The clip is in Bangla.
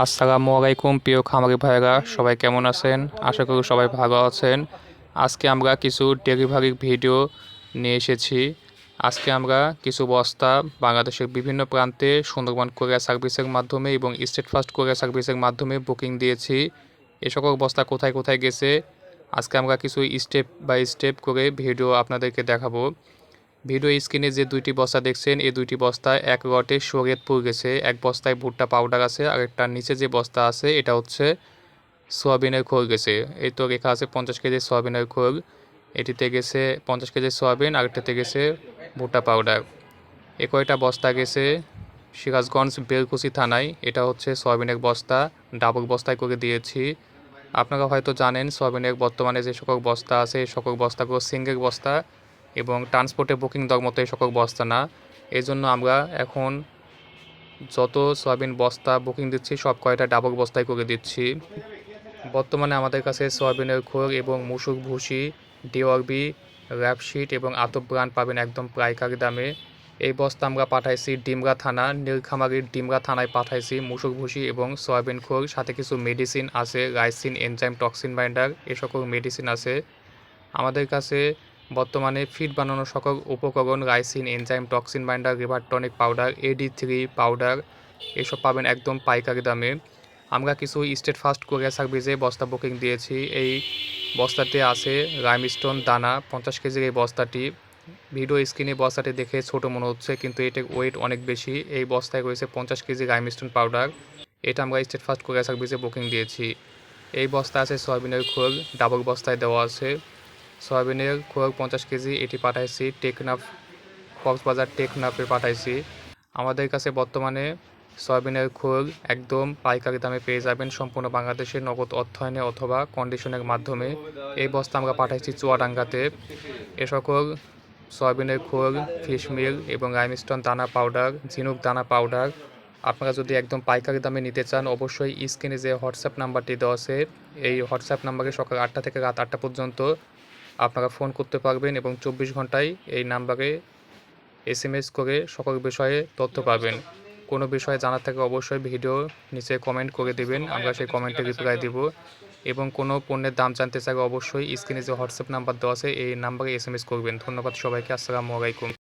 আসসালামু আলাইকুম, প্রিয় খামারি ভাইরা সবাই কেমন আছেন? আশা করি সবাই ভালো আছেন। আজকে আমরা কিছু ডেলিভারির ভিডিও নিয়ে এসেছি। আজকে আমরা কিছু বস্তা বাংলাদেশের বিভিন্ন প্রান্তে সুন্দরবন কোরিয়ার সার্ভিসের মাধ্যমে এবং স্টেট ফার্স্ট কোরিয়ার সার্ভিসের মাধ্যমে বুকিং দিয়েছি। এ সকল বস্তা কোথায় কোথায় গেছে? আজকে আমরা কিছু স্টেপ বাই স্টেপ করে ভিডিও আপনাদেরকে দেখাবো। ভিডিও স্ক্রিনে যে দুইটি বস্তা দেখছেন, এই দুইটি বস্তা এক লটে শরীয়তপুর গেছে। এক বস্তায় ভুট্টা পাউডার আছে আর একটার নিচে যে বস্তা আছে, এটা হচ্ছে সোয়াবিনের খোল গেছে। এই তো লেখা আছে পঞ্চাশ কেজি সোয়াবিনের খোল। এটিতে গেছে পঞ্চাশ কেজি সোয়াবিন আর একটাতে গেছে ভুট্টা পাউডার। এ কয়টা বস্তা গেছে? সিরাজগঞ্জ বেলকুচি থানায়। এটা হচ্ছে সোয়াবিনের বস্তা। ডাবল বস্তায় করে দিয়েছি। আপনারা হয়তো জানেন, সোয়াবিনের বর্তমানে যে সকল বস্তা আছে, এই সকল বস্তাগুলো সিঙ্গেল বস্তা। এবং ট্রান্সপোর্টে বুকিং দেওয়ার মতো এই সকল বস্তা না। এই জন্য আমরা এখন যত সয়াবিন বস্তা বুকিং দিচ্ছি, সব কয়টা ডাবল বস্তায় করে দিচ্ছি। বর্তমানে আমাদের কাছে সয়াবিনের খোল এবং মুসুর ভুসি ডিওয়ারবি র্যাপশিট এবং আতপ ব্রান্ড পাবেন একদম পাইকারি দামে। এই বস্তা আমরা পাঠাইছি ডিমরা থানা নীলখামারির ডিমরা থানায় পাঠাইছি মুসুর ভুসি এবং সয়াবিন খোল। সাথে কিছু মেডিসিন আছে রাইসিন এনজাইম টক্সিন বাইন্ডার এ সকল মেডিসিন আছে। আমাদের কাছে বর্তমানে ফিড বানানোর সকল উপকরণ, ricin, enzyme, toxin binder, liver tonic powder AD three powder, এসব পাবেন একদম পাইকারি দামে। আমরা কিছু স্টেট ফার্স্ট কোরিয়া সার্ভিসে বস্তা বুকিং দিয়েছি। এই বস্তাতে আছে রাইমস্টোন দানা, পঞ্চাশ কেজির এই বস্তাটি। ভিডিও স্ক্রিনে বস্তাটি দেখে ছোট মনে হচ্ছে, কিন্তু এটার ওয়েট অনেক বেশি। এই বস্তায় রয়েছে পঞ্চাশ কেজি রাইমস্টোন পাউডার। এটা আমরা স্টেট ফার্স্ট কোরিয়া সার্ভিসে বুকিং দিয়েছি। এই বস্তা আছে সয়াবিনের খোল, ডাবল বস্তায় দেওয়া আছে। সয়াবিনের খোল পঞ্চাশ কেজি এটি পাঠাইছি টেকনাফ, কক্সবাজার টেকনাফে পাঠাইছি। আমাদের কাছে বর্তমানে সয়াবিনের খোল একদম পাইকারি দামে পেয়ে যাবেন সম্পূর্ণ বাংলাদেশের নগদ অর্থায়নে অথবা কন্ডিশনের মাধ্যমে। এই বস্তা আমরা পাঠাইছি চুয়াডাঙ্গাতে। এ সকল সয়াবিনের খোল ফিশ মিল এবং রাইমিস্টন দানা পাউডার ঝিনুক দানা পাউডার আপনারা যদি একদম পাইকারি দামে নিতে চান, অবশ্যই স্ক্রিনে যে হোয়াটসঅ্যাপ নাম্বারটি দেওয়া আছে, এই হোয়াটসঅ্যাপ নাম্বারে সকাল আটটা থেকে রাত আটটা পর্যন্ত আপনারা ফোন করতে পারবেন এবং চব্বিশ ঘন্টায় এই নাম্বারে এস এম এস করে সকল বিষয়ে তথ্য পাবেন। কোনো বিষয়ে জানার থাকে অবশ্যই ভিডিও নিচে কমেন্ট করে দেবেন, আমরা সেই কমেন্টে রিপ্লাই দেব। এবং কোনো পণ্যের দাম জানতে চাই অবশ্যই স্ক্রিনে যে হোয়াটসঅ্যাপ নাম্বার দেওয়া আছে, এই নাম্বারে এস এম এস করবেন। ধন্যবাদ সবাইকে, আসসালামু আলাইকুম।